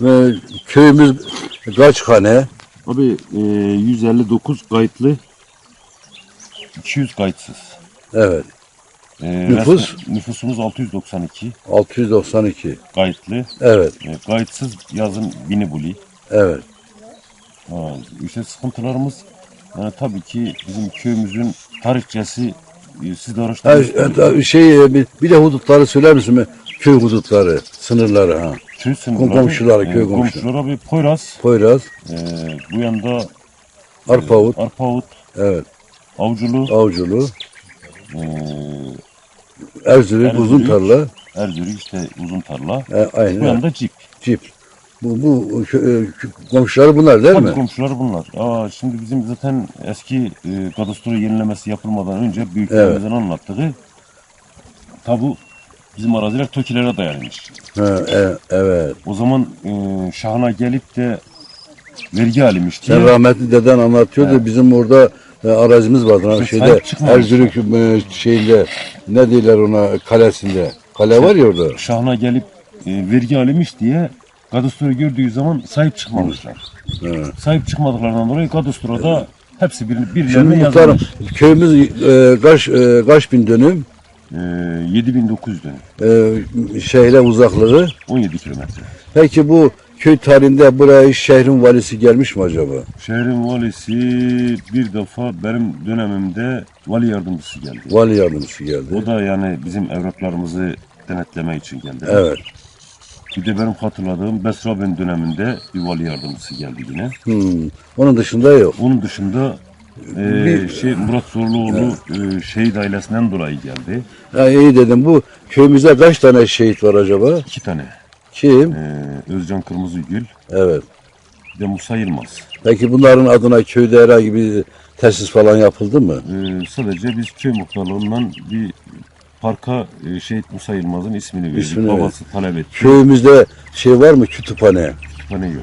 Ve köyümüz kaç hane? Abi e, 159 kayıtlı 200 kayıtsız. Evet. E, Nüfus? resmen nüfusumuz 692 692. kayıtlı. Evet. E, kayıtsız yazın bini buli. Evet. Ha, işte sıkıntılarımız yani tabii ki bizim köyümüzün tarihçesi e, siz de Ha, araştırmışsınız. e, şey e, bir, bir de hudutları söyler misin? mi? Köy hudutları, sınırları ha. Köy sınırları, komşuları, köy e, komşuları. komşuları abi Poyraz, Poyraz, e, bu yanda Arpavut, Arpavut, evet. Avculu, Avculu, e, Erzurum, Erzurum. uzun tarla, Erzuruk işte uzun tarla. e, Bu aynen. yanda cip. Cip. Bu, bu e, komşuları bunlar değil Tabii mi? komşular bunlar. Aa, şimdi bizim zaten eski e, kadastro yenilemesi yapılmadan önce büyüklerimizin anlattığı tabu bizim araziler TOKİ'lere dayanmış. Ha, e, evet. O zaman e, şahına gelip de vergi alimiş diye Sen rahmetli deden anlatıyordu. Bizim orada e, arazimiz vardı. Ha, şeyde. Erzurum e, şeyinde ne diyorlar ona kalesinde. Kale var ya orada. şahına gelip e, vergi alimiş diye kadastroyu gördüğü zaman sahip çıkmamışlar. Evet. Sahip çıkmadıklarından dolayı kadastroda hepsi bir, birilerine yazılmış. köyümüz e, kaç, e, kaç bin dönüm E, 7900 dönüm. e, şehre uzaklığı. 17 kilometre. Peki bu köy tarihinde buraya şehrin valisi gelmiş mi acaba? Şehrin valisi bir defa benim dönemimde vali yardımcısı geldi. Vali yardımcısı geldi. O da yani bizim evraklarımızı denetleme için geldi. Evet. Bir de benim hatırladığım Besra ben döneminde bir vali yardımcısı geldi yine. Hmm. Onun dışında yok. Onun dışında e, Bir- şey Murat Zorluoğlu e, şehit ailesinden dolayı geldi. Ha, iyi dedim. Bu köyümüzde kaç tane şehit var acaba? İki tane. Kim? E, Özcan Kırmızıgül Evet. bir de Musa Yılmaz. Peki bunların adına köyde herhangi bir tesis falan yapıldı mı? E, sadece biz köy muhtarlığından bir parka e, şehit Musa Yılmaz'ın ismini verdik. İsmini Babası talep etti. Köyümüzde şey var mı kütüphane? Kütüphane yok.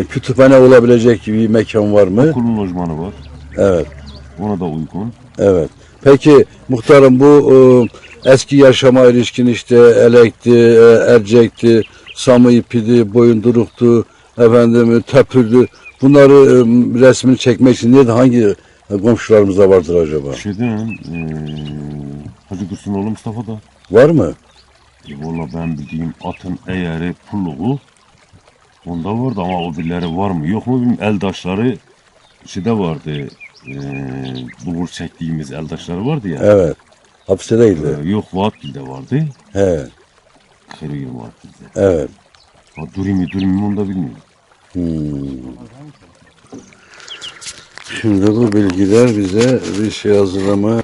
E, kütüphane olabilecek bir mekan var mı? Okulun lojmanı var. Evet. Ona da uygun. Evet. Peki muhtarım bu e, eski yaşama ilişkin işte elekti, e, ercekti, samı ipidi, boyunduruktu, efendim tepürdü. Bunları e, resmini çekmek için nerede hangi komşularımızda vardır acaba? Şeyden e, Hacı Dursunoğlu Mustafa da Var mı? e, valla ben bildiğim atın eğeri pulluğu onda vardı ama o birileri var mı yok mu bilmiyorum. Eldaşları şeyde vardı e, bulgur çektiğimiz eldaşları vardı ya. Evet. Hapiste değildi. E, yok Vaatgil'de vardı. He. Kırıyım Vaatgil'de. Evet. Ha, Durimi Durimi onu da bilmiyorum. Hmm. Şimdi bu bilgiler bize bir şey hazırlama